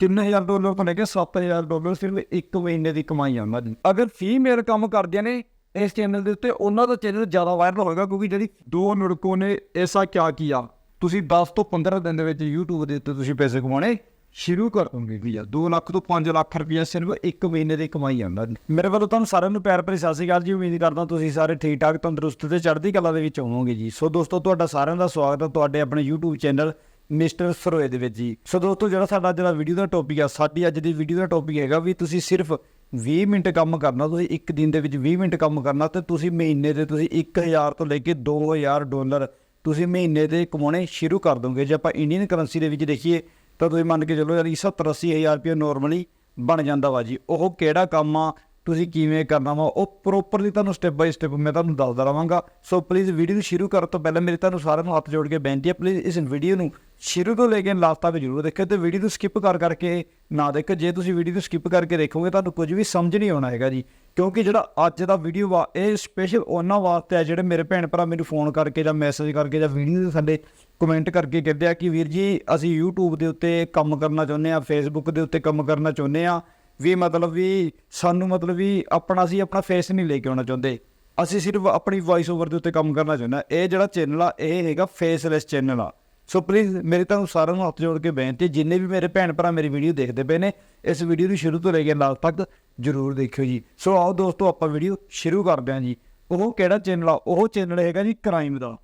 3000 dollar ਤੋਂ ਲੈ ਕੇ 7000 dollar ਸਿਰਫ ਇੱਕ ਮਹੀਨੇ ਦੀ ਕਮਾਈ ਆ ਉਹਨਾਂ ਦੀ। ਅਗਰ ਫੀਮੇਲ ਕੰਮ ਕਰਦੀਆਂ ਨੇ ਇਸ ਚੈਨਲ ਦੇ ਉੱਤੇ, ਉਹਨਾਂ ਦਾ ਚੈਨਲ ਜ਼ਿਆਦਾ ਵਾਇਰਲ ਹੋਏਗਾ ਕਿਉਂਕਿ ਜਿਹੜੀ ਦੋ ਲੜਕੋ ਨੇ, ਐਸਾ ਕਿਆ ਕੀਆ? ਤੁਸੀਂ 10 ਤੋਂ 15 ਦਿਨ ਦੇ ਵਿੱਚ YouTube ਦੇ ਉੱਤੇ ਤੁਸੀਂ ਪੈਸੇ ਕਮਾਉਣੇ ਸ਼ੁਰੂ ਕਰ ਦੋਗੇ ਵੀ ਆ। 2 ਲੱਖ ਤੋਂ 5 ਲੱਖ ਰੁਪਇਆ ਸਿਰਫ ਇੱਕ ਮਹੀਨੇ ਦੀ ਕਮਾਈ ਆਉਂਦਾ ਉਹਨਾਂ ਮੇਰੇ ਵੱਲੋਂ ਤੁਹਾਨੂੰ ਸਾਰਿਆਂ ਨੂੰ ਪਿਆਰ ਭਰੀ ਸਤਿ ਸ਼੍ਰੀ ਅਕਾਲ ਜੀ। ਉਮੀਦ ਕਰਦਾ ਤੁਸੀਂ ਸਾਰੇ ਠੀਕ ਠਾਕ, ਤੰਦਰੁਸਤ ਤੇ ਚੜ੍ਹਦੀ ਕਲਾ ਦੇ ਵਿੱਚ ਹੋਵੋਗੇ ਜੀ। ਸੋ ਦੋਸਤੋ, ਤੁਹਾਡਾ ਸਾਰਿਆਂ ਦਾ ਸਵਾਗਤ ਹੈ ਤੁਹਾਡੇ ਆਪਣੇ YouTube ਚੈਨਲ ਮਿਸਟਰ ਸਰੋਏ ਦੇ ਵਿੱਚ ਜੀ। ਸੋ ਦੋਸਤੋ, ਜਿਹੜਾ ਸਾਡਾ ਅੱਜ ਦਾ ਵੀਡੀਓ ਦਾ ਟੌਪਿਕ ਆ, ਸਾਡੀ ਅੱਜ ਦੀ ਵੀਡੀਓ ਦਾ ਟੌਪਿਕ ਹੈਗਾ ਵੀ ਤੁਸੀਂ ਸਿਰਫ 20 ਮਿੰਟ ਕੰਮ ਕਰਨਾ, ਤੁਸੀਂ ਇੱਕ ਦਿਨ ਦੇ ਵਿੱਚ 20 ਮਿੰਟ ਕੰਮ ਕਰਨਾ ਤੇ ਤੁਸੀਂ ਮਹੀਨੇ ਦੇ ਤੁਸੀਂ 1000 ਤੋਂ ਲੈ ਕੇ 2000 ਡਾਲਰ ਤੁਸੀਂ ਮਹੀਨੇ ਦੇ ਕਮਾਉਣੇ ਸ਼ੁਰੂ ਕਰ ਦੋਗੇ। ਜੇ ਆਪਾਂ ਇੰਡੀਅਨ ਕਰੰਸੀ ਦੇ ਵਿੱਚ ਦੇਖੀਏ, ਤਾਂ ਤੁਸੀਂ ਮੰਨ ਕੇ ਚੱਲੋ ਯਾਰ 70 80000 ਰੁਪਏ ਨਾਰਮਲੀ ਬਣ ਜਾਂਦਾ ਵਾ ਜੀ। ਉਹ ਕਿਹੜਾ ਕੰਮ ਆ? ਤੁਸੀਂ ਕਿਵੇਂ ਕਰਨਾ ਵਾ, ਉਹ ਪ੍ਰੋਪਰਲੀ ਤੁਹਾਨੂੰ ਸਟੈਪ ਬਾਈ ਸਟੈਪ ਮੈਂ ਤੁਹਾਨੂੰ ਦੱਸਦਾ ਰਵਾਂਗਾ। ਸੋ ਪਲੀਜ਼ ਵੀਡੀਓ ਨੂੰ ਸ਼ੁਰੂ ਕਰਨ ਤੋਂ ਪਹਿਲਾਂ ਮੇਰੀ ਤੁਹਾਨੂੰ ਸਾਰਿਆਂ ਨੂੰ ਹੱਥ ਜੋੜ ਕੇ ਬੇਨਤੀ ਹੈ ਪਲੀਜ਼ ਇਸ ਵੀਡੀਓ ਨੂੰ ਸ਼ੁਰੂ ਤੋਂ ਲੈ ਕੇ ਲਾਸਟ ਤੱਕ ਜ਼ਰੂਰ ਦੇਖਿਓ ਤੇ ਵੀਡੀਓ ਨੂੰ ਸਕਿਪ ਕਰ ਕਰਕੇ ਨਾ ਦੇਖੋ ਜੇ ਤੁਸੀਂ ਵੀਡੀਓ ਨੂੰ ਸਕਿਪ ਕਰਕੇ ਦੇਖੋਗੇ, ਤੁਹਾਨੂੰ ਕੁਝ ਵੀ ਸਮਝ ਨਹੀਂ ਆਉਣਾ ਹੈਗਾ ਜੀ। ਕਿਉਂਕਿ ਜਿਹੜਾ ਅੱਜ ਦਾ ਵੀਡੀਓ ਵਾ, ਇਹ ਸਪੈਸ਼ਲ ਉਹਨਾਂ ਵਾਸਤੇ ਆ ਜਿਹੜੇ ਮੇਰੇ ਭੈਣ ਭਰਾ ਮੈਨੂੰ ਫੋਨ ਕਰਕੇ ਜਾਂ ਮੈਸੇਜ ਕਰਕੇ ਜਾਂ ਵੀਡੀਓ ਦੇ ਥੱਲੇ ਕਮੈਂਟ ਕਰਕੇ ਕਹਿੰਦੇ ਆ ਕਿ ਵੀਰ ਜੀ, ਅਸੀਂ YouTube ਦੇ ਉੱਤੇ ਕੰਮ ਕਰਨਾ ਚਾਹੁੰਦੇ ਆ Facebook ਦੇ ਉੱਤੇ ਕੰਮ ਕਰਨਾ ਚਾਹੁੰਦੇ ਆ ਵੀ ਮਤਲਬ ਵੀ ਸਾਨੂੰ ਮਤਲਬ ਵੀ ਆਪਣਾ ਅਸੀਂ ਆਪਣਾ ਫੇਸ ਨਹੀਂ ਲੈ ਕੇ ਆਉਣਾ ਚਾਹੁੰਦੇ। ਅਸੀਂ ਸਿਰਫ ਆਪਣੀ ਵੌਇਸ ਓਵਰ ਦੇ ਉੱਤੇ ਕੰਮ ਕਰਨਾ ਚਾਹੁੰਦੇ ਆ ਇਹ ਜਿਹੜਾ ਚੈਨਲ ਆ, ਇਹ ਹੈਗਾ ਫੇਸਲੈਸ ਚੈਨਲ ਆ। ਸੋ ਪਲੀਜ਼ ਮੇਰੇ ਤੁਹਾਨੂੰ ਸਾਰਿਆਂ ਨੂੰ ਹੱਥ ਜੋੜ ਕੇ ਬੇਨਤੀ, ਜਿੰਨੇ ਵੀ ਮੇਰੇ ਭੈਣ ਭਰਾ ਮੇਰੀ ਵੀਡੀਓ ਦੇਖਦੇ ਪਏ ਨੇ, ਇਸ ਵੀਡੀਓ ਨੂੰ ਸ਼ੁਰੂ ਤੋਂ ਲੈ ਕੇ ਲਾਸਟ ਤੱਕ ਜਰੂਰ ਦੇਖਿਓ ਜੀ। ਸੋ ਆਓ ਦੋਸਤੋ, ਆਪਾਂ ਵੀਡੀਓ ਸ਼ੁਰੂ ਕਰਦੇ ਹਾਂ ਜੀ। ਉਹ ਕਿਹੜਾ ਚੈਨਲ ਆ? ਉਹ ਚੈਨਲ ਹੈਗਾ ਜੀ ਕ੍ਰਾਈਮ ਦਾ।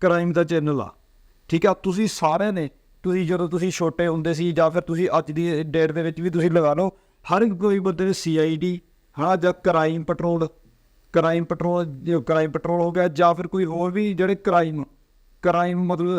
ਕ੍ਰਾਈਮ ਦਾ ਚੈਨਲ ਆ। ਠੀਕ ਆ? ਤੁਸੀਂ ਸਾਰਿਆਂ ਨੇ ਤੁਸੀਂ ਜਦੋਂ ਤੁਸੀਂ ਛੋਟੇ ਹੁੰਦੇ ਸੀ ਜਾਂ ਫਿਰ ਤੁਸੀਂ ਅੱਜ ਦੀ ਡੇਟ ਦੇ ਵਿੱਚ ਵੀ ਤੁਸੀਂ ਲਗਾ ਲਓ, ਹਰ ਕੋਈ ਬੰਦੇ ਦੇ ਸੀਆਈਡੀ ਹਾਂ ਜਾਂ crime patrol crime patrol crime patrol ਹੋ ਗਿਆ ਜਾਂ ਫਿਰ ਕੋਈ ਹੋਰ ਵੀ ਜਿਹੜੇ ਕ੍ਰਾਈਮ ਕ੍ਰਾਈਮ ਮਤਲਬ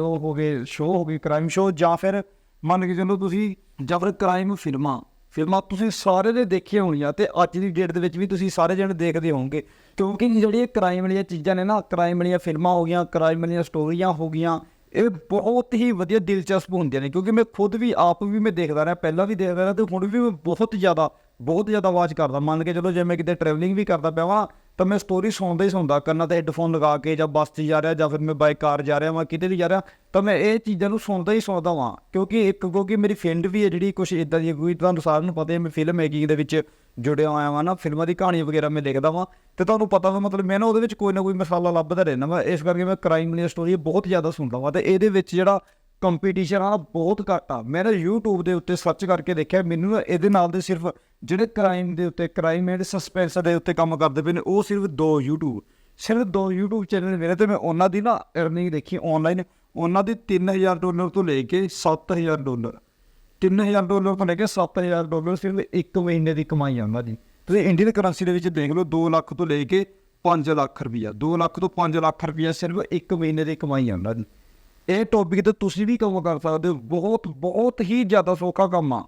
ਉਹ ਹੋ ਗਏ ਸ਼ੋਅ ਹੋ ਗਏ ਕ੍ਰਾਈਮ ਸ਼ੋਅ ਜਾਂ ਫਿਰ ਮੰਨ ਕੇ ਚੱਲੋ ਤੁਸੀਂ, ਜਾਂ ਫਿਰ ਕ੍ਰਾਈਮ ਫਿਲਮਾਂ ਫਿਲਮਾਂ ਤੁਸੀਂ ਸਾਰੇ ਦੇ ਦੇਖੀਆਂ ਹੋਣੀਆਂ ਤੇ ਅੱਜ ਦੀ ਡੇਟ ਦੇ ਵਿੱਚ ਵੀ ਤੁਸੀਂ ਸਾਰੇ ਜਣੇ ਦੇਖਦੇ ਹੋਵੋਗੇ। ਕਿਉਂਕਿ ਜਿਹੜੀਆਂ ਕ੍ਰਾਈਮ ਵਾਲੀਆਂ ਚੀਜ਼ਾਂ ਨੇ ਨਾ ਕ੍ਰਾਈਮ ਵਾਲੀਆਂ ਫਿਲਮਾਂ ਹੋ ਗਈਆਂ ਕ੍ਰਾਈਮ ਵਾਲੀਆਂ ਸਟੋਰੀਆਂ ਹੋ ਗਈਆਂ ਇਹ ਬਹੁਤ ਹੀ ਵਧੀਆ ਦਿਲਚਸਪ ਹੁੰਦੀਆਂ ਨੇ, ਕਿਉਂਕਿ ਮੈਂ ਖੁਦ ਵੀ ਆਪ ਵੀ ਮੈਂ ਦੇਖਦਾ ਰਿਹਾ, ਪਹਿਲਾਂ ਵੀ ਦੇਖਦਾ ਰਿਹਾ ਤੇ ਹੁਣ ਵੀ ਮੈਂ ਬਹੁਤ ਜ਼ਿਆਦਾ ਬਹੁਤ ਜ਼ਿਆਦਾ ਆਵਾਜ਼ ਕਰਦਾ। ਮੰਨ ਕੇ ਚਲੋ ਜੇ ਮੈਂ ਕਿਤੇ ਟਰੈਵਲਿੰਗ ਵੀ ਕਰਦਾ ਪਿਆ ਵਾਂ ਤਾਂ ਮੈਂ ਸਟੋਰੀ ਸੁਣਦਾ ਹੀ ਸੁਣਦਾ, ਕੰਨਾਂ ਤਾਂ ਹੈੱਡਫੋਨ ਲਗਾ ਕੇ ਜਾਂ ਬੱਸ 'ਚ ਜਾ ਰਿਹਾ ਜਾਂ ਫਿਰ ਮੈਂ ਬਾਈਕ ਕਾਰ ਜਾ ਰਿਹਾ ਵਾਂ, ਕਿਤੇ ਵੀ ਜਾ ਰਿਹਾ, ਤਾਂ ਮੈਂ ਇਹ ਚੀਜ਼ਾਂ ਨੂੰ ਸੁਣਦਾ ਹੀ ਸੁਣਦਾ ਵਾਂ, ਕਿਉਂਕਿ ਇੱਕ, ਕਿਉਂਕਿ ਮੇਰੀ ਫਰੈਂਡ ਵੀ ਹੈ ਜਿਹੜੀ ਕੁਝ ਇਦਾਂ ਦੀ ਕੋਈ ਤੁਹਾਨੂੰ ਸਾਰਿਆਂ ਨੂੰ ਪਤਾ ਹੈ ਮੈਂ ਫਿਲਮ ਮੇਕਿੰਗ ਦੇ ਵਿੱਚ ਜੁੜਿਆ ਹੋਇਆ ਵਾਂ ਨਾ, ਫਿਲਮਾਂ ਦੀ ਕਹਾਣੀ ਵਗੈਰਾ ਮੈਂ ਲਿਖਦਾ ਵਾਂ, ਤੇ ਤੁਹਾਨੂੰ ਪਤਾ ਵਾ ਮਤਲਬ ਮੈਂ ਨਾ ਉਹਦੇ ਵਿੱਚ ਕੋਈ ਨਾ ਕੋਈ ਮਸਾਲਾ ਲੱਭਦਾ ਰਹਿੰਦਾ ਵਾ, ਇਸ ਕਰਕੇ ਮੈਂ ਕ੍ਰਾਈਮ ਦੀਆਂ ਸਟੋਰੀ ਬਹੁਤ ਜ਼ਿਆਦਾ ਸੁਣਦਾ ਵਾਂ, ਤੇ ਇਹਦੇ ਵਿੱਚ ਜਿਹੜਾ ਕੰਪੀਟੀਸ਼ਨ ਆ, ਬਹੁਤ ਘੱਟ ਆ। ਮੈਂ ਨਾ YouTube ਦੇ ਉੱਤੇ ਸਰਚ ਕਰਕੇ ਦੇਖਿਆ, ਮੈਨੂੰ ਨਾ ਇਹਦੇ ਨਾਲ ਦੇ ਸਿਰਫ ਜਿਹੜੇ ਕ੍ਰਾਈਮ ਦੇ ਉੱਤੇ ਕ੍ਰਾਈਮ ਐਂਡ ਸਸਪੈਂਸ ਦੇ ਉੱਤੇ ਕੰਮ ਕਰਦੇ ਪਏ ਨੇ, ਉਹ ਸਿਰਫ ਦੋ YouTube, ਸਿਰਫ ਦੋ YouTube ਚੈਨਲ ਮੇਰੇ ਤੇ ਮੈਂ ਉਹਨਾਂ ਦੀ ਨਾ ਅਰਨਿੰਗ ਦੇਖੀ ਆਨਲਾਈਨ ਉਹਨਾਂ ਦੀ 3000 ਡਾਲਰ ਤੋਂ ਲੈ ਕੇ 7000 ਡਾਲਰ 3000 ਡਾਲਰ ਤੋਂ ਲੈ ਕੇ 7000 ਡਾਲਰ ਸਿਰਫ ਇੱਕ ਮਹੀਨੇ ਦੀ ਕਮਾਈ ਆ ਉਹਨਾਂ ਦੀ। ਤੁਸੀਂ ਇੰਡੀਅਨ ਕਰੰਸੀ ਦੇ ਵਿੱਚ ਦੇਖ ਲਓ 2 ਲੱਖ ਤੋਂ ਲੈ ਕੇ 5 ਲੱਖ ਰੁਪਈਆ 2 ਲੱਖ ਤੋਂ 5 ਲੱਖ ਰੁਪਈਆ ਸਿਰਫ ਇੱਕ ਮਹੀਨੇ ਦੀ ਕਮਾਈ ਆ ਉਹਨਾਂ ਦੀ। ਇਹ ਟੌਪਿਕ ਤੇ ਤੁਸੀਂ ਵੀ ਕੰਮ ਕਰ ਸਕਦੇ ਹੋ, ਬਹੁਤ ਬਹੁਤ ਹੀ ਜ਼ਿਆਦਾ ਸੌਖਾ ਕੰਮ ਆ।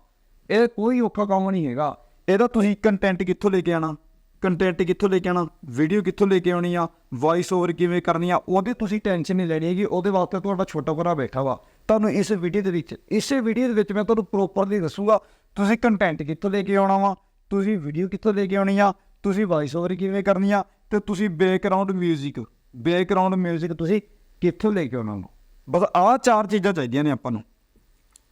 ਇਹ ਕੋਈ ਔਖਾ ਕੰਮ ਨਹੀਂ ਹੈਗਾ ਇਹਦਾ ਤੁਸੀਂ ਕੰਟੈਂਟ ਕਿੱਥੋਂ ਲੈ ਕੇ ਆਣਾ ਕੰਟੈਂਟ ਕਿੱਥੋਂ ਲੈ ਕੇ ਆਣਾ ਵੀਡੀਓ ਕਿੱਥੋਂ ਲੈ ਕੇ ਆਉਣੀ ਆ ਵੌਇਸ ਓਵਰ ਕਿਵੇਂ ਕਰਨੀ ਆ ਉਹਦੀ ਤੁਸੀਂ ਟੈਨਸ਼ਨ ਨਹੀਂ ਲੈਣੀ ਹੈਗੀ ਉਹਦੇ ਵਾਸਤੇ ਤੁਹਾਡਾ ਛੋਟਾ ਭਰਾ ਬੈਠਾ ਵਾ ਤੁਹਾਨੂੰ ਇਸ ਵੀਡੀਓ ਦੇ ਵਿੱਚ ਇਸੇ ਵੀਡੀਓ ਦੇ ਵਿੱਚ ਮੈਂ ਤੁਹਾਨੂੰ ਪ੍ਰੋਪਰਲੀ ਦੱਸੂਗਾ ਤੁਸੀਂ ਕੰਟੈਂਟ ਕਿੱਥੋਂ ਲੈ ਕੇ ਆਉਣਾ ਵਾ ਤੁਸੀਂ ਵੀਡੀਓ ਕਿੱਥੋਂ ਲੈ ਕੇ ਆਉਣੀ ਆ ਤੁਸੀਂ ਵੌਇਸ ਓਵਰ ਕਿਵੇਂ ਕਰਨੀ ਆ ਤੇ ਤੁਸੀਂ ਬੈਕਗ੍ਰਾਉਂਡ 뮤직 ਬੈਕਗ੍ਰਾਉਂਡ 뮤직 ਤੁਸੀਂ ਕਿੱਥੋਂ ਲੈ ਕੇ ਆਉਣਾ ਵਾ ਬਸ ਆਹ ਚਾਰ ਚੀਜ਼ਾਂ ਚਾਹੀਦੀਆਂ ਨੇ ਆਪਾਂ ਨੂੰ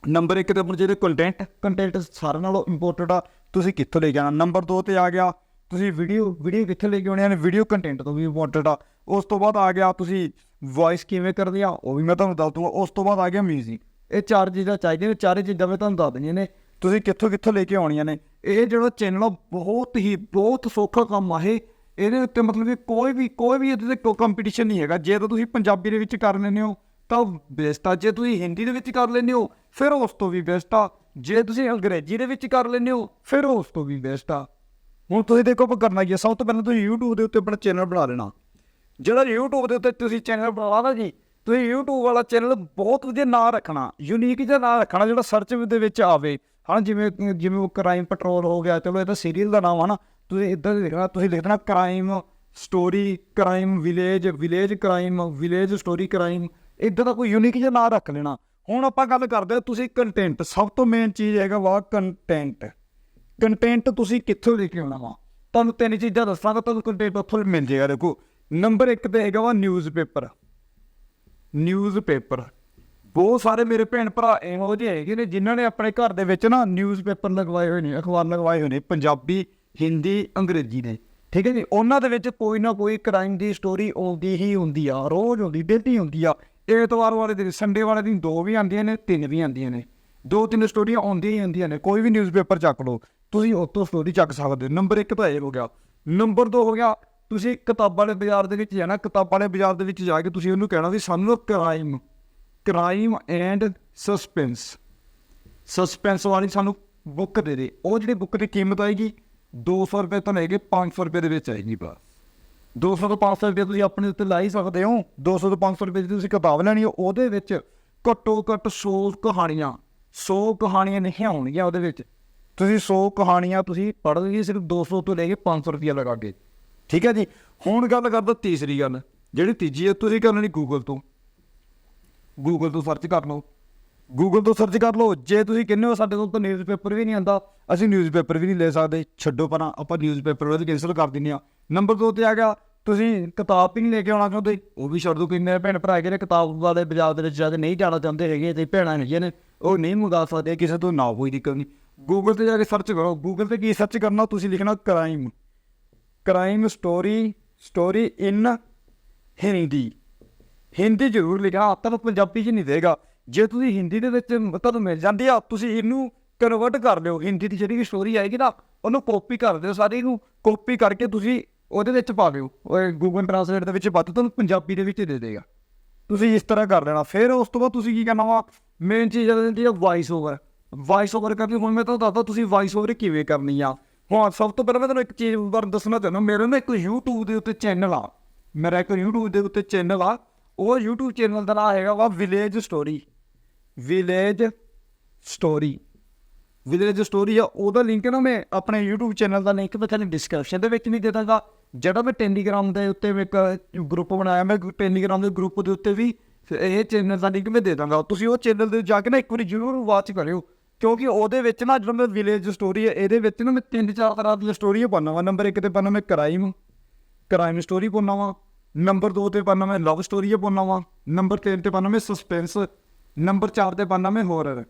ਨੰਬਰ 1 ਤੇ ਆਪਣੇ ਜਿਹੜੇ ਕੰਟੈਂਟ ਕੰਟੈਂਟ ਸਾਰਿਆਂ ਨਾਲੋਂ ਇੰਪੋਰਟੈਂਟ ਆ, ਤੁਸੀਂ ਕਿੱਥੋਂ ਲੈ ਕੇ ਆਣਾ ਨੰਬਰ 2 ਤੇ ਆ ਗਿਆ, ਤੁਸੀਂ ਵੀਡੀਓ ਵੀਡੀਓ ਕਿੱਥੇ ਲੈ ਕੇ ਆਉਣੀ ਨੇ ਵੀਡੀਓ ਕੰਟੈਂਟ ਤੋਂ ਵੀ ਇੰਪੋਰਟੈਂਟ ਆ। ਉਸ ਤੋਂ ਬਾਅਦ ਆ ਗਿਆ ਤੁਸੀਂ ਵੌਇਸ ਕਿਵੇਂ ਕਰਦੇ ਆ? ਉਹ ਵੀ ਮੈਂ ਤੁਹਾਨੂੰ ਦੱਸ ਦੂੰਗਾ ਉਸ ਤੋਂ ਬਾਅਦ ਆ ਗਿਆ 뮤직 ਇਹ ਚਾਰ ਚੀਜ਼ਾਂ ਚਾਹੀਦੀਆਂ ਨੇ, ਚਾਰੇ ਚੀਜ਼ਾਂ ਮੈਂ ਤੁਹਾਨੂੰ ਦੱਸ ਦਿੰਦੀਆਂ ਨੇ। ਤੁਸੀਂ ਕਿੱਥੋਂ ਕਿੱਥੋਂ ਲੈ ਕੇ ਆਉਣੀਆਂ ਨੇ? ਇਹ ਜਿਹੜਾ ਚੈਨਲ ਆ, ਬਹੁਤ ਹੀ, ਬਹੁਤ ਸੌਖਾ ਕੰਮ ਆ ਇਹ। ਇਹਦੇ ਉੱਤੇ ਮਤਲਬ ਕਿ ਕੋਈ ਵੀ ਕੋਈ ਵੀ ਇਹਦੇ ਤੇ ਕੰਪੀਟੀਸ਼ਨ ਨਹੀਂ ਹੈਗਾ। ਜੇ ਤਾਂ ਤੁਸੀਂ ਪੰਜਾਬੀ ਦੇ ਵਿੱਚ ਕਰ ਲੈਂਦੇ ਹੋ ਤਾਂ ਬੈਸਟ ਆ ਜੇ ਤੁਸੀਂ ਹਿੰਦੀ ਦੇ ਵਿੱਚ ਕਰ ਲੈਂਦੇ ਹੋ, ਫਿਰ ਉਸ ਤੋਂ ਵੀ ਬੈਸਟ ਆ ਜੇ ਤੁਸੀਂ ਅੰਗਰੇਜ਼ੀ ਦੇ ਵਿੱਚ ਕਰ ਲੈਂਦੇ ਹੋ, ਫਿਰ ਉਸ ਤੋਂ ਵੀ ਬੈਸਟ ਆ ਹੁਣ ਤੁਸੀਂ ਦੇਖੋ ਆਪਾਂ ਕਰਨਾ ਕੀ ਹੈ ਸਭ ਤੋਂ ਪਹਿਲਾਂ ਤੁਸੀਂ YouTube ਦੇ ਉੱਤੇ ਆਪਣਾ ਚੈਨਲ ਬਣਾ ਲੈਣਾ। ਜਿਹੜਾ YouTube ਦੇ ਉੱਤੇ ਤੁਸੀਂ ਚੈਨਲ ਬਣਾਉਣਾ ਨਾ ਜੀ, ਤੁਸੀਂ YouTube ਵਾਲਾ ਚੈਨਲ ਬਹੁਤ ਵਧੀਆ ਨਾਂ ਰੱਖਣਾ ਯੂਨੀਕ ਜਿਹਾ ਨਾਂ ਰੱਖਣਾ ਜਿਹੜਾ ਸਰਚ ਦੇ ਵਿੱਚ ਆਵੇ। ਹਾਂ ਜਿਵੇਂ ਜਿਵੇਂ ਉਹ ਕ੍ਰਾਈਮ ਪੈਟਰੋਲ ਹੋ ਗਿਆ, ਚਲੋ ਇਹ ਤਾਂ ਸੀਰੀਅਲ ਦਾ ਨਾਮ ਆ ਨਾ, ਤੁਸੀਂ ਇਦਾਂ ਲਿਖਣਾ ਤੁਸੀਂ ਲਿਖਣਾ crime story crime village village crime village story crime ਇਦਾਂ ਦਾ ਕੋਈ ਯੂਨੀਕ ਜਿਹਾ ਨਾਂ ਰੱਖ ਲੈਣਾ। ਹੁਣ ਆਪਾਂ ਗੱਲ ਕਰਦੇ ਹਾਂ, ਤੁਸੀਂ ਕੰਟੈਂਟ ਸਭ ਤੋਂ ਮੇਨ ਚੀਜ਼ ਹੈਗਾ ਵਾ ਕੰਟੈਂਟ ਕੰਟੈਂਟ ਤੁਸੀਂ ਕਿੱਥੋਂ ਲੈ ਕੇ ਆਉਣਾ ਵਾ? ਤੁਹਾਨੂੰ ਤਿੰਨ ਚੀਜ਼ਾਂ ਦੱਸਾਂਗਾ ਤੁਹਾਨੂੰ ਕੰਟੈਂਟ ਉੱਥੋਂ ਮਿਲ ਜਾਏਗਾ। ਦੇਖੋ ਨੰਬਰ 1 ਤੇ ਹੈਗਾ ਵਾ ਨਿਊਜ਼ਪੇਪਰ ਨਿਊਜ਼ਪੇਪਰ ਬਹੁਤ ਸਾਰੇ ਮੇਰੇ ਭੈਣ ਭਰਾ ਇਹੋ ਜਿਹੇ ਹੈਗੇ ਨੇ ਜਿਨ੍ਹਾਂ ਨੇ ਆਪਣੇ ਘਰ ਦੇ ਵਿੱਚ ਨਾ ਨਿਊਜ਼ਪੇਪਰ ਲਗਵਾਏ ਹੋਏ ਨੇ, ਅਖਬਾਰ ਲਗਵਾਏ ਹੋਏ ਨੇ, ਪੰਜਾਬੀ, ਹਿੰਦੀ, ਅੰਗਰੇਜ਼ੀ ਦੇ ਠੀਕ ਹੈ ਜੀ? ਉਹਨਾਂ ਦੇ ਵਿੱਚ ਕੋਈ ਨਾ ਕੋਈ ਕ੍ਰਾਈਮ ਦੀ ਸਟੋਰੀ ਆਉਂਦੀ ਹੀ ਹੁੰਦੀ ਆ, ਰੋਜ਼ ਆਉਂਦੀ ਡੇਲੀ ਹੁੰਦੀ ਆ। ਐਤਵਾਰ ਵਾਲੇ ਦਿਨ, ਸੰਡੇ ਵਾਲੇ ਦਿਨ ਦੋ ਵੀ ਆਉਂਦੀਆਂ ਨੇ, ਤਿੰਨ ਵੀ ਆਉਂਦੀਆਂ ਨੇ। ਦੋ ਤਿੰਨ ਸਟੋਰੀਆਂ ਆਉਂਦੀਆਂ ਹੀ ਆਉਂਦੀਆਂ ਨੇ। ਕੋਈ ਵੀ ਨਿਊਜ਼ਪੇਪਰ ਚੱਕ ਲਓ, ਤੁਸੀਂ ਉਹ ਸਟੋਰੀ ਚੱਕ ਸਕਦੇ ਹੋ। ਨੰਬਰ 1 ਤਾਂ ਇਹ ਹੋ ਗਿਆ। ਨੰਬਰ 2 ਹੋ ਗਿਆ, ਤੁਸੀਂ ਕਿਤਾਬਾਂ ਵਾਲੇ ਬਾਜ਼ਾਰ ਦੇ ਵਿੱਚ ਜਾਣਾ, ਕਿਤਾਬਾਂ ਵਾਲੇ ਬਾਜ਼ਾਰ ਦੇ ਵਿੱਚ ਜਾ ਕੇ ਤੁਸੀਂ ਉਹਨੂੰ ਕਹਿਣਾ ਵੀ ਸਾਨੂੰ crime crime and suspense suspense ਵਾਲੀ ਸਾਨੂੰ ਬੁੱਕ ਦੇ ਦੇ। ਉਹ ਜਿਹੜੀ ਬੁੱਕ ਦੀ ਕੀਮਤ ਆਏਗੀ 200 ਰੁਪਏ ਤੋਂ ਲੈ ਕੇ 500 ਰੁਪਏ ਦੇ ਵਿੱਚ ਆਏਗੀ ਬਸ। 200 ਤੋਂ 500 ਰੁਪਏ ਤੁਸੀਂ ਆਪਣੇ ਉੱਤੇ ਲਾ ਹੀ ਸਕਦੇ ਹੋ। 200 ਤੋਂ 500 ਰੁਪਏ ਦੀ ਤੁਸੀਂ ਕਿਤਾਬ ਲੈਣੀ ਹੋ ਉਹਦੇ ਵਿੱਚ ਘੱਟੋ ਘੱਟ 100 ਕਹਾਣੀਆਂ 100 ਕਹਾਣੀਆਂ ਨਹੀਂ ਹੋਣਗੀਆਂ ਉਹਦੇ ਵਿੱਚ। ਤੁਸੀਂ 100 ਕਹਾਣੀਆਂ ਤੁਸੀਂ ਪੜ੍ਹੋਗੇ ਸਿਰਫ 200 ਤੋਂ ਲੈ ਕੇ 500 ਰੁਪਏ ਲਗਾ ਕੇ ਠੀਕ ਹੈ ਜੀ? ਹੁਣ ਗੱਲ ਕਰਦਾ ਤੀਸਰੀ ਗੱਲ, ਜਿਹੜੀ ਤੀਜੀ ਹੈ, ਤੁਸੀਂ ਕਰਨੀ ਗੂਗਲ ਤੋਂ। ਗੂਗਲ ਤੋਂ ਸਰਚ ਕਰ ਲਓ। ਗੂਗਲ ਤੋਂ ਸਰਚ ਕਰ ਲਓ। ਜੇ ਤੁਸੀਂ ਕਹਿੰਦੇ ਹੋ ਸਾਡੇ ਕੋਲ ਤਾਂ ਨਿਊਜ਼ਪੇਪਰ ਵੀ ਨਹੀਂ ਆਂਦਾ ਅਸੀਂ ਨਿਊਜ਼ਪੇਪਰ ਵੀ ਨਹੀਂ ਲੈ ਸਕਦੇ। ਛੱਡੋ ਪਰਾਂ ਆਪਾਂ ਨਿਊਜ਼ਪੇਪਰ ਵਾਲੇ ਕੈਂਸਲ ਕਰ ਦਿੰਦੇ ਆ ਨੰਬਰ 2 ਤੇ ਆ ਗਿਆ, ਤੁਸੀਂ ਕਿਤਾਬ ਵੀ ਨਹੀਂ ਲੈ ਕੇ ਆਉਣਾ ਚਾਹੁੰਦੇ। ਉਹ ਵੀ ਛੱਡ ਦੋ, ਕਿੰਨੇ ਭੈਣ ਭਰਾ ਹੈਗੇ ਨੇ ਕਿਤਾਬ ਵਾਲੇ ਬਾਜ਼ਾਰ ਦੇ ਵਿੱਚ ਜਾ ਨਹੀਂ ਜਾਣਾ ਚਾਹੁੰਦੇ ਹੈਗੇ, ਤੇ ਭੈਣਾਂ ਹੈਗੀਆਂ ਨੇ, ਉਹ ਨਹੀਂ ਮੰਗਾ ਸਕਦੇ, ਕਿਸੇ ਤੋਂ ਨਾ ਕੋਈ ਦਿੱਕਤ ਨਹੀਂ। ਗੂਗਲ ਤੇ ਜਾ ਕੇ ਸਰਚ ਕਰੋ। ਗੂਗਲ ਤੇ ਕੀ ਸਰਚ ਕਰਨਾ, ਤੁਸੀਂ ਲਿਖਣਾ crime crime story story in Hindi Hindi ਜ਼ਰੂਰ ਲਿਖਿਆ ਤਾਂ ਪੰਜਾਬੀ 'ਚ ਨਹੀਂ ਦੇਗਾ। ਜੇ ਤੁਸੀਂ ਹਿੰਦੀ ਦੇ ਵਿੱਚ ਤੁਹਾਨੂੰ ਮਿਲ ਜਾਂਦੀ ਆ, ਤੁਸੀਂ ਇਹਨੂੰ ਕਨਵਰਟ ਕਰ ਲਿਓ। ਹਿੰਦੀ ਦੀ ਜਿਹੜੀ ਵੀ ਸਟੋਰੀ ਆਏਗੀ ਨਾ, ਉਹਨੂੰ ਕਾਪੀ ਕਰ ਦਿਓ ਸਾਰੀ ਨੂੰ। ਕਾਪੀ ਕਰਕੇ ਤੁਸੀਂ ਉਹਦੇ ਵਿੱਚ ਪਾ ਦਿਓ। ਉਹ ਗੂਗਲ ਟ੍ਰਾਂਸਲੇਟ ਦੇ ਵਿੱਚ ਪਾ ਦਿਓ ਤੁਹਾਨੂੰ ਪੰਜਾਬੀ ਦੇ ਵਿੱਚ ਦੇ ਦੇਗਾ। ਤੁਸੀਂ ਇਸ ਤਰ੍ਹਾਂ ਕਰ ਲੈਣਾ। ਫਿਰ ਉਸ ਤੋਂ ਬਾਅਦ ਤੁਸੀਂ ਕੀ ਕਰਨਾ ਵਾ? ਮੇਨ ਚੀਜ਼ ਜਾਂਦੀ ਆ ਵਾਇਸ ਓਵਰ ਵਾਇਸ ਓਵਰ ਕਰਨੀ ਹੁਣ ਮੈਂ ਤੁਹਾਨੂੰ ਦੱਸਦਾ ਤੁਸੀਂ ਵਾਇਸ ਓਵਰ ਕਿਵੇਂ ਕਰਨੀ ਆ। ਹੁਣ ਸਭ ਤੋਂ ਪਹਿਲਾਂ ਮੈਂ ਤੁਹਾਨੂੰ ਇੱਕ ਚੀਜ਼ ਬਾਰੇ ਦੱਸਣਾ ਚਾਹੁੰਦਾ। ਮੇਰੇ ਨਾ ਇੱਕ YouTube ਦੇ ਉੱਤੇ ਚੈਨਲ ਆ। ਮੇਰਾ ਇੱਕ YouTube ਦੇ ਉੱਤੇ ਚੈਨਲ ਆ। ਉਹ YouTube ਚੈਨਲ ਦਾ ਨਾਮ ਹੈਗਾ ਵਾ village story village story village story ਆ, ਉਹਦਾ ਲਿੰਕ ਨਾ ਮੈਂ ਆਪਣੇ YouTube ਚੈਨਲ ਦਾ ਲਿੰਕ ਮੈਂ ਤੁਹਾਨੂੰ ਡਿਸਕ੍ਰਿਪਸ਼ਨ ਦੇ ਵਿੱਚ ਨਹੀਂ ਦੇ ਦਾਂਗਾ। ਜਿਹੜਾ ਮੈਂ ਟੈਲੀਗ੍ਰਾਮ ਦੇ ਉੱਤੇ ਮੈਂ ਇੱਕ ਗਰੁੱਪ ਬਣਾਇਆ, ਮੈਂ ਟੈਲੀਗ੍ਰਾਮ ਦੇ ਗਰੁੱਪ ਦੇ ਉੱਤੇ ਵੀ ਇਹ ਚੈਨਲ ਦਾ ਲਿੰਕ ਮੈਂ ਦੇ ਦਾਂਗਾ। ਤੁਸੀਂ ਉਹ ਚੈਨਲ ਦੇ ਜਾ ਕੇ ਨਾ ਇੱਕ ਵਾਰੀ ਜ਼ਰੂਰ ਵਾਚ ਕਰਿਓ, ਕਿਉਂਕਿ ਉਹਦੇ ਵਿੱਚ ਨਾ ਜਿਹੜਾ ਮੈਂ ਵਿਲੇਜ ਸਟੋਰੀ ਹੈ ਇਹਦੇ ਵਿੱਚ ਨਾ ਮੈਂ ਤਿੰਨ ਚਾਰ ਤਰ੍ਹਾਂ ਦੀਆਂ ਸਟੋਰੀਆਂ ਪਾਉਂਦਾ ਵਾ। ਨੰਬਰ 1 ਤੇ ਪਾਉਣਾ ਮੈਂ ਕ੍ਰਾਈਮ ਕ੍ਰਾਈਮ ਸਟੋਰੀ ਪਾਉਣਾ ਵਾਂ। ਨੰਬਰ 2 ਤੇ ਪਾਉਂਦਾ ਮੈਂ ਲਵ ਸਟੋਰੀ ਪਾਉਂਦਾ ਵਾਂ। ਨੰਬਰ 3 ਤੇ ਪਾਉਣਾ ਮੈਂ ਸਸਪੈਂਸ ਨੰਬਰ 4 ਤੇ ਪਾਉਂਦਾ ਮੈਂ ਹੋਰਰ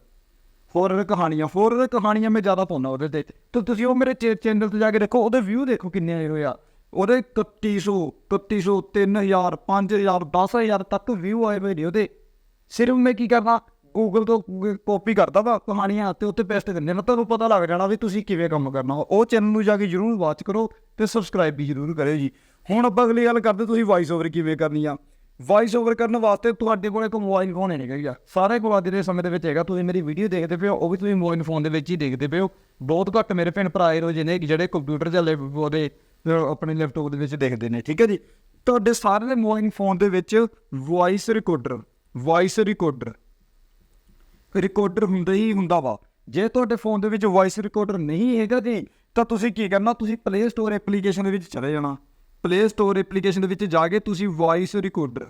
ਹੋਰਰ ਕਹਾਣੀਆਂ ਹੋਰਰ ਕਹਾਣੀਆਂ ਮੈਂ ਜ਼ਿਆਦਾ ਪਾਉਂਦਾ ਉਹਦੇ ਤੇ। ਤੇ ਤੁਸੀਂ ਉਹ ਮੇਰੇ ਚੈਨਲ ਤੇ ਜਾ ਕੇ ਦੇਖੋ, ਉਹਦੇ ਵਿਊ ਦੇਖੋ ਕਿੰਨੇ ਆਏ ਹੋਏ ਆ। ਉਹਦੇ 3100 3100 3000 5000 10000 ਤੱਕ ਵਿਊ ਆਏ ਹੋਏ ਨੇ ਉਹਦੇ। ਸਿਰਫ ਮੈਂ ਕੀ ਕਰਨਾ ਗੂਗਲ ਤੋਂ ਕਾਪੀ ਕਰਦਾ ਵਾ ਕਹਾਣੀਆਂ ਤੇ ਉੱਤੇ ਪੇਸਟ ਕਰਨੇ ਨਾ। ਤੁਹਾਨੂੰ ਪਤਾ ਲੱਗ ਜਾਣਾ ਵੀ ਤੁਸੀਂ ਕਿਵੇਂ ਕੰਮ ਕਰਨਾ। ਉਹ ਚੈਨਲ ਨੂੰ ਜਾ ਕੇ ਜਰੂਰ ਵਾਚ ਕਰੋ ਤੇ ਸਬਸਕ੍ਰਾਈਬ ਵੀ ਜਰੂਰ ਕਰਿਓ ਜੀ। ਹੁਣ ਆਪਾਂ ਅਗਲੀ ਗੱਲ ਕਰਦੇ, ਤੁਸੀਂ ਵਾਇਸ ਓਵਰ ਕਿਵੇਂ ਕਰਨੀ ਆ? ਵਾਇਸ ਓਵਰ ਕਰਨ ਵਾਸਤੇ ਤੁਹਾਡੇ ਕੋਲ ਇੱਕ ਮੋਬਾਈਲ ਫੋਨ ਹੋਣਾ ਚਾਹੀਦਾ ਸਾਰੇ ਕੋਲ ਅੱਜ ਦੇ ਸਮੇਂ ਦੇ ਵਿੱਚ ਹੈਗਾ, ਤੁਸੀਂ ਮੇਰੀ ਵੀਡੀਓ ਦੇਖਦੇ ਪਿਓ ਉਹ ਵੀ ਤੁਸੀਂ ਮੋਬਾਈਲ ਫੋਨ ਦੇ ਵਿੱਚ ਹੀ ਦੇਖਦੇ ਪਿਓ ਬਹੁਤ ਘੱਟ ਮੇਰੇ ਭੈਣ ਭਰਾ ਇਹੋ ਜਿਹੇ ਨੇ ਜਿਹੜੇ ਕੰਪਿਊਟਰ ਜਾਂ ਲੈਪ- ਉਹਦੇ ਆਪਣੇ ਲੈਪਟਾਪ ਦੇ ਵਿੱਚ ਦੇਖਦੇ ਨੇ, ਠੀਕ ਹੈ ਜੀ? ਤੁਹਾਡੇ ਸਾਰੇ ਦੇ ਮੋਬਾਈਲ ਫੋਨ ਦੇ ਵਿੱਚ voice recorder voice recorder recorder ਹੁੰਦਾ ਹੀ ਹੁੰਦਾ ਵਾ। ਜੇ ਤੁਹਾਡੇ ਫੋਨ ਦੇ ਵਿੱਚ ਵੌਇਸ ਰਿਕਾਰਡਰ ਨਹੀਂ ਹੈਗਾ ਜੀ, ਤਾਂ ਤੁਸੀਂ ਕੀ ਕਰਨਾ, ਤੁਸੀਂ ਪਲੇ ਸਟੋਰ ਐਪਲੀਕੇਸ਼ਨ ਦੇ ਵਿੱਚ ਚਲੇ ਜਾਣਾ। ਪਲੇ ਸਟੋਰ ਐਪਲੀਕੇਸ਼ਨ ਦੇ ਵਿੱਚ ਜਾ ਕੇ ਤੁਸੀਂ ਵੌਇਸ ਰਿਕਾਰਡਰ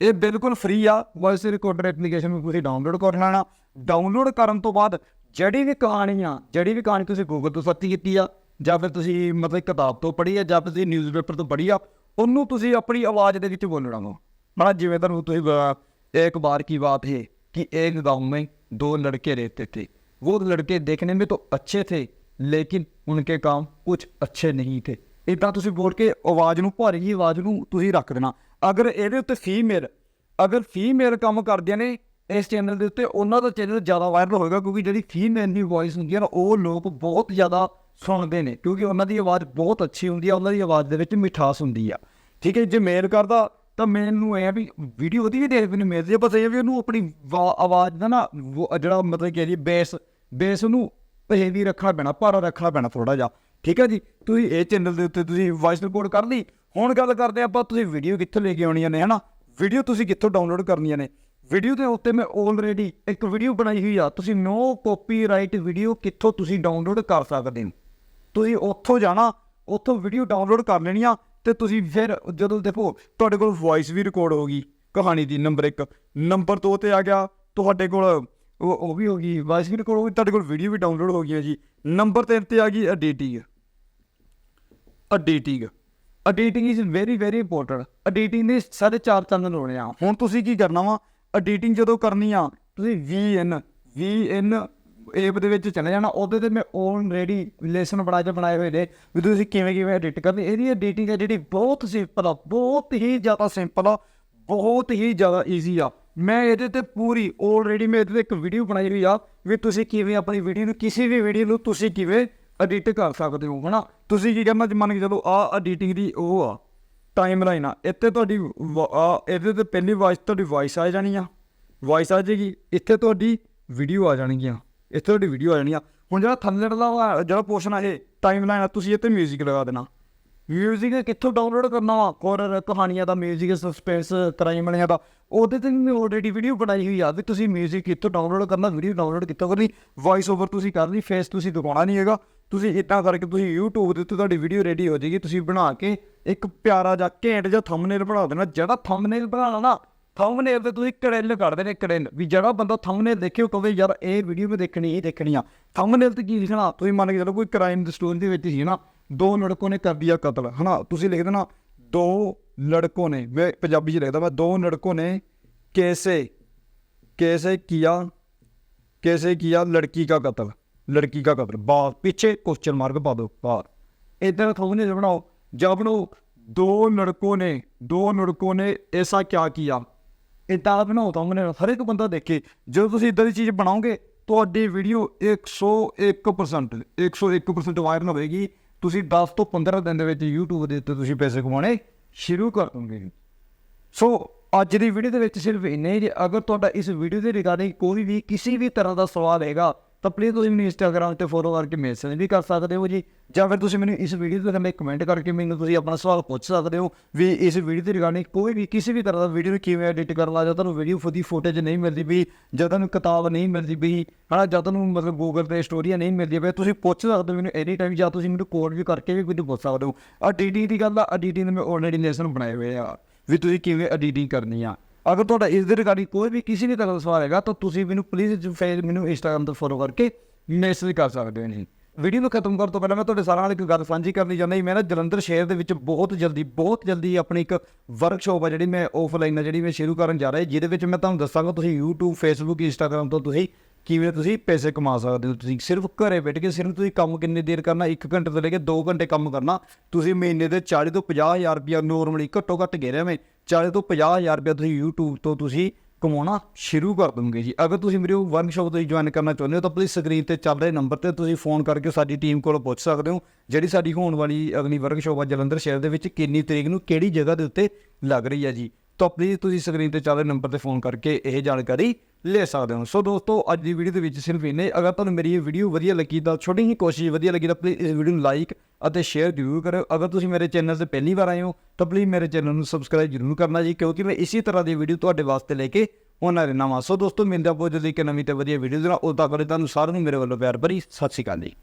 ਇਹ ਬਿਲਕੁਲ ਫ੍ਰੀ ਆ ਵੌਇਸ ਰਿਕਾਰਡਰ ਐਪਲੀਕੇਸ਼ਨ ਨੂੰ ਤੁਸੀਂ ਡਾਊਨਲੋਡ ਕਰ ਲੈਣਾ ਡਾਊਨਲੋਡ ਕਰਨ ਤੋਂ ਬਾਅਦ ਜਿਹੜੀ ਵੀ ਕਹਾਣੀ ਆ ਜਿਹੜੀ ਵੀ ਕਹਾਣੀ ਤੁਸੀਂ ਗੂਗਲ ਤੋਂ ਸਰਚ ਕੀਤੀ ਆ ਜਾਂ ਫਿਰ ਤੁਸੀਂ ਮਤਲਬ ਕਿਤਾਬ ਤੋਂ ਪੜ੍ਹੀ ਆ ਜਾਂ ਫਿਰ ਤੁਸੀਂ ਨਿਊਜ਼ਪੇਪਰ ਤੋਂ ਪੜ੍ਹੀ ਆ ਉਹਨੂੰ ਤੁਸੀਂ ਆਪਣੀ ਆਵਾਜ਼ ਦੇ ਵਿੱਚ ਬੋਲਣਾ ਵਾ ਮਤਲਬ ਜਿਵੇਂ ਤੁਹਾਨੂੰ ਤੁਸੀਂ ਅਹ, ਇੱਕ ਵਾਰ ਕੀ ਬਾਤ ਹੈ कि एक गांव में दो लड़के रहते थे वो लड़के देखने में तो अच्छे थे लेकिन उनके काम कुछ अच्छे नहीं थे ਇਦਾਂ ਤੁਸੀਂ ਬੋਲ ਕੇ ਆਵਾਜ਼ ਨੂੰ ਭਾਰੀ ਜੀ ਆਵਾਜ਼ ਨੂੰ ਤੁਸੀਂ ਰੱਖ ਦੇਣਾ। ਅਗਰ ਇਹਦੇ ਉੱਤੇ ਫੀਮੇਲ ਅਗਰ ਫੀਮੇਲ ਕੰਮ ਕਰਦੀਆਂ ਨੇ, ਇਸ ਚੈਨਲ ਦੇ ਉੱਤੇ ਉਹਨਾਂ ਦਾ ਚੈਨਲ ਜ਼ਿਆਦਾ ਵਾਇਰਲ ਹੋਏਗਾ ਕਿਉਂਕਿ ਜਿਹੜੀ ਫੀਮੇਲ ਦੀ ਵੌਇਸ ਹੁੰਦੀ ਹੈ ਨਾ, ਉਹ ਲੋਕ ਬਹੁਤ ਜ਼ਿਆਦਾ ਸੁਣਦੇ ਨੇ ਕਿਉਂਕਿ ਉਹਨਾਂ ਦੀ ਆਵਾਜ਼ ਬਹੁਤ ਅੱਛੀ ਹੁੰਦੀ ਆ ਉਹਨਾਂ ਦੀ ਆਵਾਜ਼ ਦੇ ਵਿੱਚ ਮਿਠਾਸ ਹੁੰਦੀ ਆ। ਠੀਕ ਹੈ ਜੇ ਮੇਲ ਕਰਦਾ ਤਾਂ ਮੈਨੂੰ ਇਹ ਵੀ ਵੀਡੀਓ ਉਹਦੀ ਵੀ ਦੇਖਦੇ ਮੈਨੂੰ ਮਿਲਦੀ ਆ, ਬਸ ਇਹ ਵੀ ਉਹਨੂੰ ਆਪਣੀ ਵਾ- ਆਵਾਜ਼ ਦਾ ਨਾ ਵੋ- ਜਿਹੜਾ ਮਤਲਬ ਕਿ ਜੀ ਬੇਸ ਬੇਸ ਨੂੰ ਹੈਵੀ ਰੱਖਣਾ ਪੈਣਾ, ਭਾਰਾ ਰੱਖਣਾ ਪੈਣਾ ਥੋੜਾ ਜਿਹਾ। ਠੀਕ ਹੈ ਜੀ? ਤੁਸੀਂ ਇਹ ਚੈਨਲ ਦੇ ਉੱਤੇ ਤੁਸੀਂ ਵਾਇਸ ਰਿਕਾਰਡ ਕਰ ਲਈ। ਹੁਣ ਗੱਲ ਕਰਦੇ ਆਪਾਂ ਤੁਸੀਂ ਵੀਡੀਓ ਕਿੱਥੋਂ ਲੈ ਕੇ ਆਉਣੀਆਂ ਨੇ ਹਨਾ? ਵੀਡੀਓ ਤੁਸੀਂ ਕਿੱਥੋਂ ਡਾਊਨਲੋਡ ਕਰਨੀਆਂ ਨੇ ਵੀਡੀਓ ਦੇ ਉੱਤੇ ਮੈਂ ਆਲਰੇਡੀ ਇੱਕ ਵੀਡੀਓ ਬਣਾਈ ਹੋਈ ਆ। ਤੁਸੀਂ ਨੋ ਕਾਪੀਰਾਈਟ ਵੀਡੀਓ ਕਿੱਥੋਂ ਤੁਸੀਂ ਡਾਊਨਲੋਡ ਕਰ ਸਕਦੇ ਹੋ? ਤੁਸੀਂ ਉੱਥੋਂ ਜਾਣਾ, ਉੱਥੋਂ ਵੀਡੀਓ ਡਾਊਨਲੋਡ ਕਰ ਲੈਣੀ ਆ ਤੇ ਤੁਸੀਂ ਫਿਰ ਜਦੋਂ ਦੇਖੋ, ਤੁਹਾਡੇ ਕੋਲ ਵੌਇਸ ਵੀ ਰਿਕਾਰਡ ਹੋ ਗਈ, ਕਹਾਣੀ ਦੀ ਨੰਬਰ 1 ਨੰਬਰ 2 ਤੇ ਆ ਗਿਆ, ਤੁਹਾਡੇ ਕੋਲ ਉਹ ਉਹ ਵੀ ਹੋ ਗਈ ਵੌਇਸ ਵੀ ਰਿਕਾਰਡ ਹੋ ਗਈ, ਤੁਹਾਡੇ ਕੋਲ ਵੀਡੀਓ ਵੀ ਡਾਊਨਲੋਡ ਹੋ ਗਈਆਂ ਜੀ। ਨੰਬਰ 3 ਤੇ ਆ ਗਈ editing editing editing is very very important editing ਦੇ ਸਾਰੇ ਚਾਰ ਚੰਨ ਲਾਉਣੇ ਆ। ਹੁਣ ਤੁਸੀਂ ਕੀ ਕਰਨਾ ਵਾ? ਐਡੀਟਿੰਗ ਜਦੋਂ ਕਰਨੀ ਆ, ਤੁਸੀਂ VN VN ਐਪ ਦੇ ਵਿੱਚ ਚਲੇ ਜਾਣਾ। ਉਹਦੇ ਤੇ ਮੈਂ ਆਲਰੇਡੀ ਲੈਸਨ ਬਣਾ ਕੇ ਬਣਾਏ ਹੋਏ ਨੇ। ਵੀ ਤੁਸੀਂ ਕਿਵੇਂ ਕਿਵੇਂ ਐਡਿਟ ਕਰਨੀ। ਇਹਦੀ ਐਡੀਟਿੰਗ ਹੈ ਜਿਹੜੀ ਬਹੁਤ ਸਿੰਪਲ ਆ, ਬਹੁਤ ਹੀ ਜ਼ਿਆਦਾ ਸਿੰਪਲ ਆ, ਬਹੁਤ ਹੀ ਜ਼ਿਆਦਾ ਈਜ਼ੀ ਆ। ਮੈਂ ਇਹਦੇ ਤੇ ਪੂਰੀ ਆਲਰੇਡੀ ਮੈਂ ਇਹਦੇ ਤੇ ਇੱਕ ਵੀਡੀਓ ਬਣਾਈ ਹੋਈ ਆ। ਵੀ ਤੁਸੀਂ ਕਿਵੇਂ ਆਪਣੀ ਵੀਡੀਓ ਨੂੰ, ਕਿਸੇ ਵੀ ਵੀਡੀਓ ਨੂੰ ਤੁਸੀਂ ਕਿਵੇਂ ਐਡਿਟ ਕਰ ਸਕਦੇ ਹੋ, ਹਨਾ? ਤੁਸੀਂ ਕੀ ਕਰਨਾ ਮੰਨ ਕੇ ਚਲੋ ਆ ਐਡੀਟਿੰਗ ਦੀ ਉਹ ਆ ਟਾਈਮਲਾਈਨ ਆ, ਇੱਥੇ ਤੁਹਾਡੀ ਵ- ਆ, ਇਹਦੇ ਤੇ ਪਹਿਲੀ ਵਾਇਸ ਤੁਹਾਡੀ ਵਾਇਸ ਆ ਜਾਣੀ ਆ। ਵਾਇਸ ਆ ਜਾਏਗੀ, ਇੱਥੇ ਤੁਹਾਡੀ ਵੀਡੀਓ ਆ ਜਾਣਗੀਆਂ। ਇੱਥੇ ਤੁਹਾਡੀ ਵੀਡੀਓ ਆ ਜਾਣੀ ਆ। ਹੁਣ ਜਿਹੜਾ ਥੱਲੇ ਦਾ ਜਿਹੜਾ ਪੋਰਸ਼ਨ ਆ ਇਹ ਟਾਈਮਲਾਈਨ ਆ, ਤੁਸੀਂ ਇੱਥੇ 뮤직 ਲਗਾ ਦੇਣਾ। 뮤직 ਕਿੱਥੋਂ ਡਾਊਨਲੋਡ ਕਰਨਾ ਵਾ ਕੋਰਰ ਕਹਾਣੀਆਂ ਦਾ 뮤직 ਸਸਪੈਂਸ ਕ੍ਰਾਈਮ ਵਾਲਿਆਂ ਦਾ ਉਹਦੇ ਤੇ ਵੀ ਮੈਂ ਆਲਰੇਡੀ ਵੀਡੀਓ ਬਣਾਈ ਹੋਈ ਆ ਵੀ ਤੁਸੀਂ 뮤직 ਕਿੱਥੋਂ ਡਾਊਨਲੋਡ ਕਰਨਾ ਵੀਡੀਓ ਡਾਊਨਲੋਡ ਕਿੱਥੋਂ ਕਰਨੀ ਵੌਇਸ ਓਵਰ ਤੁਸੀਂ ਕਰਨੀ ਫੇਸ ਤੁਸੀਂ ਦਿਖਾਉਣਾ ਨਹੀਂ ਹੈਗਾ ਤੁਸੀਂ ਇੱਦਾਂ ਕਰਕੇ ਤੁਸੀਂ YouTube ਦੇ ਉੱਤੇ ਤੁਹਾਡੀ ਵੀਡੀਓ ਰੈਡੀ ਹੋ ਜਾਏਗੀ ਤੁਸੀਂ ਬਣਾ ਕੇ ਇੱਕ ਪਿਆਰਾ ਜਿਹਾ ਘੈਂਟ ਜਿਹਾ ਥੰਬਨੇਲ ਬਣਾ ਦੇਣਾ ਜਿਹੜਾ ਥੰਬਨੇਲ ਬਣਾਉਣਾ ਨਾ ਥੰਬਨੇਲ ਤੇ ਤੁਸੀਂ ਕੜਿੱਲ ਕੱਢਦੇ ਨੇ ਕੜਿੱਲ ਵੀ ਜਿਹੜਾ ਬੰਦਾ ਥੰਬਨੇਲ ਦੇਖੇ ਉਹ ਕਹੇ ਯਾਰ ਇਹ ਵੀਡੀਓ ਮੈਂ ਦੇਖਣੀ ਹੀ ਦੇਖਣੀ ਆ ਥੰਬਨੇਲ ਤੇ ਕੀ ਲਿਖਣਾ ਤੁਸੀਂ ਮੰਨ ਕੇ ਚਲੋ ਕੋਈ ਕ੍ਰਾਈਮ ਦੀ ਸਟੋਰੀ ਦੇ ਵਿੱਚ ਸੀ ਨਾ ਦੋ ਲੜਕੋਂ ਨੇ ਕਰ ਦਿਆ ਕਤਲ ਹਨਾ ਤੁਸੀਂ ਲਿਖ ਦੇਣਾ ਦੋ ਲੜਕੋਂ ਨੇ ਮੈਂ ਪੰਜਾਬੀ ਚ ਲਿਖਦਾ ਮੈਂ ਦੋ ਲੜਕੋਂ ਨੇ ਕੈਸੇ कैसे किया कैसे किया लड़की का कत्ल लड़की का कत्ल बात पीछे क्वेश्चन मार्क पा दो बात इधर थोड़ने बनाओ जब नो दो लड़कों ने दो लड़कों ने ऐसा क्या किया ਇਦਾਂ ਬਣਾਓ ਤਾਂ ਉਹਨੇ ਹਰ ਇੱਕ ਬੰਦਾ ਦੇਖੇ ਜਦੋਂ ਤੁਸੀਂ ਇਦਾਂ ਦੀ ਚੀਜ਼ ਬਣਾਓਗੇ ਤੁਹਾਡੀ ਵੀਡੀਓ 101% 101% ਵਾਇਰਲ ਹੋਵੇਗੀ ਤੁਸੀਂ 10 ਤੋਂ 15 ਦਿਨ ਦੇ ਵਿੱਚ YouTube ਦੇ ਉੱਤੇ ਤੁਸੀਂ ਪੈਸੇ ਕਮਾਉਣੇ ਸ਼ੁਰੂ ਕਰ ਦੋਗੇ। ਸੋ ਅੱਜ ਦੀ ਵੀਡੀਓ ਦੇ ਵਿੱਚ ਸਿਰਫ ਇੰਨਾ ਹੀ ਜੇ ਅਗਰ ਤੁਹਾਡਾ ਇਸ ਵੀਡੀਓ ਦੇ ਰਿਗਾਰਡਿੰਗ ਕੋਈ ਵੀ ਕਿਸੇ ਵੀ ਤਰ੍ਹਾਂ ਦਾ ਸਵਾਲ ਹੈਗਾ ਤਾਂ ਪਲੀਜ਼ ਤੁਸੀਂ ਮੈਨੂੰ ਇੰਸਟਾਗ੍ਰam ਤੇ ਫੋਲੋ ਕਰਕੇ ਮੈਸੇਜ ਵੀ ਕਰ ਸਕਦੇ ਹੋ ਜੀ। ਜਾਂ ਫਿਰ ਤੁਸੀਂ ਮੈਨੂੰ ਇਸ ਵੀਡੀਓ ਦੇ ਥੱਲੇ ਕਮੈਂਟ ਕਰਕੇ ਮੈਨੂੰ ਤੁਸੀਂ ਆਪਣਾ ਸਵਾਲ ਪੁੱਛ ਸਕਦੇ ਹੋ ਵੀ ਇਸ ਵੀਡੀਓ ਦੇ ਰਿਗਾਰਡਿੰਗ ਕੋਈ ਵੀ ਕਿਸੇ ਵੀ ਤਰ੍ਹਾਂ ਦਾ ਵੀਡੀਓ ਨੂੰ ਕਿਵੇਂ ਐਡਿਟ ਕਰਨਾ ਜਾਂ ਤੁਹਾਨੂੰ ਵੀਡੀਓ ਦੀ ਫੁਟੇਜ ਨਹੀਂ ਮਿਲਦੀ ਵੀ ਜਾਂ ਤੁਹਾਨੂੰ ਕਿਤਾਬ ਨਹੀਂ ਮਿਲਦੀ ਵੀ ਹਨਾ, ਜਾਂ ਤੁਹਾਨੂੰ ਮਤਲਬ ਗੂਗਲ ਤੇ ਸਟੋਰੀਆਂ ਨਹੀਂ ਮਿਲਦੀਆਂ ਵੀ ਤੁਸੀਂ ਪੁੱਛ ਸਕਦੇ ਹੋ ਮੈਨੂੰ ਐਨੀ ਟਾਈਮ ਜਾਂ ਤੁਸੀਂ ਮੈਨੂੰ ਕੋਡ ਵੀ ਕਰਕੇ ਵੀ ਮੈਨੂੰ ਪੁੱਛ ਸਕਦੇ ਹੋ। ਐਡੀਟਿੰਗ ਦੀ ਗੱਲ ਆ ਐਡੀਟਿੰਗ ਦੇ ਮੈਂ ਆਲਰੇਡੀ ਲੈਸਨ ਬਣਾਏ ਹੋਏ ਆ, ਵੀ ਤੁਸੀਂ ਕਿਵੇਂ ਐਡੀਟਿੰਗ ਕਰਨੀ ਆ। ਅਗਰ ਤੁਹਾਡਾ ਇਸ ਦੇ ਰਿਗਾਰਡਿੰਗ ਕੋਈ ਵੀ ਕਿਸੇ ਵੀ ਤਰ੍ਹਾਂ ਦਾ ਸਵਾਲ ਹੈਗਾ, ਤਾਂ ਤੁਸੀਂ ਮੈਨੂੰ ਪਲੀਜ਼ ਫਿਰ ਮੈਨੂੰ ਇੰਸਟਾਗ੍ਰam ਤੇ ਫੋਲੋ ਕਰਕੇ ਮੈਸੇਜ ਕਰ ਸਕਦੇ ਹੋ ਜੀ। ਵੀਡੀਓ ਨੂੰ ਖਤਮ ਕਰਨ ਤੋਂ ਪਹਿਲਾਂ ਮੈਂ ਤੁਹਾਡੇ ਸਾਰਿਆਂ ਨਾਲ ਇੱਕ ਗੱਲ ਸਾਂਝੀ ਕਰਨੀ ਚਾਹੁੰਦਾ ਜੀ। ਮੈਂ ਨਾ ਜਲੰਧਰ ਸ਼ਹਿਰ ਦੇ ਵਿੱਚ ਬਹੁਤ ਜਲਦੀ ਬਹੁਤ ਜਲਦੀ ਆਪਣੀ ਇੱਕ ਵਰਕਸ਼ਾਪ ਆ ਜਿਹੜੀ ਮੈਂ ਆਫਲਾਈਨ ਆ ਜਿਹੜੀ ਮੈਂ ਸ਼ੁਰੂ ਕਰਨ ਜਾ ਰਿਹਾ ਜਿਹਦੇ ਵਿੱਚ ਮੈਂ ਤੁਹਾਨੂੰ ਦੱਸਾਂਗਾ ਤੁਸੀਂ YouTube, Facebook, Instagram ਤੋਂ ਤੁਸੀਂ ਕਿਵੇਂ ਤੁਸੀਂ ਪੈਸੇ ਕਮਾ ਸਕਦੇ ਹੋ? ਤੁਸੀਂ ਸਿਰਫ ਘਰੇ ਬੈਠ ਕੇ ਸਿਰਫ ਤੁਸੀਂ ਕੰਮ ਕਿੰਨੀ ਦੇਰ ਕਰਨਾ? 1 ਘੰਟੇ ਤੋਂ ਲੈ ਕੇ 2 ਘੰਟੇ ਕੰਮ ਕਰਨਾ। ਤੁਸੀਂ ਮਹੀਨੇ ਦੇ 40 ਤੋਂ 50000 ਰੁਪਇਆ ਨੋਰਮਲੀ ਘੱਟੋ ਘੱਟ ਘੇਰਿਆ ਮੈਂ 40 ਤੋਂ 50000 ਰੁਪਇਆ ਤੁਸੀਂ YouTube ਤੋਂ ਤੁਸੀਂ ਕਮਾਉਣਾ ਸ਼ੁਰੂ ਕਰ ਦੋਗੇ ਜੀ। ਅਗਰ ਤੁਸੀਂ ਮੇਰੇ ਵਰਕਸ਼ਾਪ ਤੋਂ ਜੁਆਇਨ ਕਰਨਾ ਚਾਹੁੰਦੇ ਹੋ ਤਾਂ ਪਲੀਜ਼ ਸਕਰੀਨ ਤੇ ਚੱਲ ਰਹੇ ਨੰਬਰ ਤੇ ਤੁਸੀਂ ਫੋਨ ਕਰਕੇ ਸਾਡੀ ਟੀਮ ਕੋਲ ਪੁੱਛ ਸਕਦੇ ਹੋ। ਜਿਹੜੀ ਸਾਡੀ ਹੋਣ ਵਾਲੀ ਅਗਲੀ ਵਰਕਸ਼ਾਪ ਆ ਜਲੰਧਰ ਸ਼ਹਿਰ ਦੇ ਵਿੱਚ ਕਿੰਨੀ ਤਰੀਕ ਨੂੰ ਕਿਹੜੀ ਜਗ੍ਹਾ ਦੇ ਉੱਤੇ ਲੱਗ ਰਹੀ ਹੈ ਜੀ। ਤਾਂ ਪਲੀਜ਼ ਤੁਸੀਂ ਸਕਰੀਨ ਤੇ ਚੱਲ ਰਹੇ ਨੰਬਰ ਤੇ ਫੋਨ ਕਰਕੇ ਇਹ ਜਾਣਕਾਰੀ ਲੈ ਸਕਦੇ ਹੋ। ਸੋ ਦੋਸਤੋ, ਅੱਜ ਦੀ ਵੀਡੀਓ ਦੇ ਵਿੱਚ ਸਿਰਫ ਇੰਨੇ ਹੀ। ਅਗਰ ਤੁਹਾਨੂੰ ਮੇਰੀ ਇਹ ਵੀਡੀਓ ਵਧੀਆ ਲੱਗੀ, ਤਾਂ ਛੋਟੀ ਹੀ ਕੋਸ਼ਿਸ਼ ਵਧੀਆ ਲੱਗੀ, ਤਾਂ ਪਲੀਜ਼ ਇਸ ਵੀਡੀਓ ਨੂੰ ਲਾਈਕ ਅਤੇ ਸ਼ੇਅਰ ਜ਼ਰੂਰ ਕਰਿਓ। ਅਗਰ ਤੁਸੀਂ ਮੇਰੇ ਚੈਨਲ ਤੇ ਪਹਿਲੀ ਵਾਰ ਆਏ ਹੋ, ਤਾਂ ਪਲੀਜ਼ ਮੇਰੇ ਚੈਨਲ ਨੂੰ ਸਬਸਕ੍ਰਾਈਬ ਜ਼ਰੂਰ ਕਰਨਾ ਜੀ, ਕਿਉਂਕਿ ਮੈਂ ਇਸੇ ਤਰ੍ਹਾਂ ਦੀ ਵੀਡੀਓ ਤੁਹਾਡੇ ਵਾਸਤੇ ਲੈ ਕੇ ਆਉਣਾ ਰਹਿਣਾ ਵਾਂ। ਸੋ ਦੋਸਤੋ, ਮਿਲਦੇ ਹਾਂ ਬਹੁਤ ਜਲਦੀ ਇੱਕ ਨਵੀਂ ਤੇ ਵਧੀਆ ਵੀਡੀਓ ਦੇ ਨਾਲ। ਉਦੋਂ ਤੱਕ ਲਈ ਤੁਹਾਨੂੰ ਸਾਰਿਆਂ ਨੂੰ ਮੇਰੇ ਵੱਲੋਂ ਪਿਆਰ ਭਰੀ ਸਤਿ ਸ਼੍ਰੀ ਅਕਾਲ ਜੀ।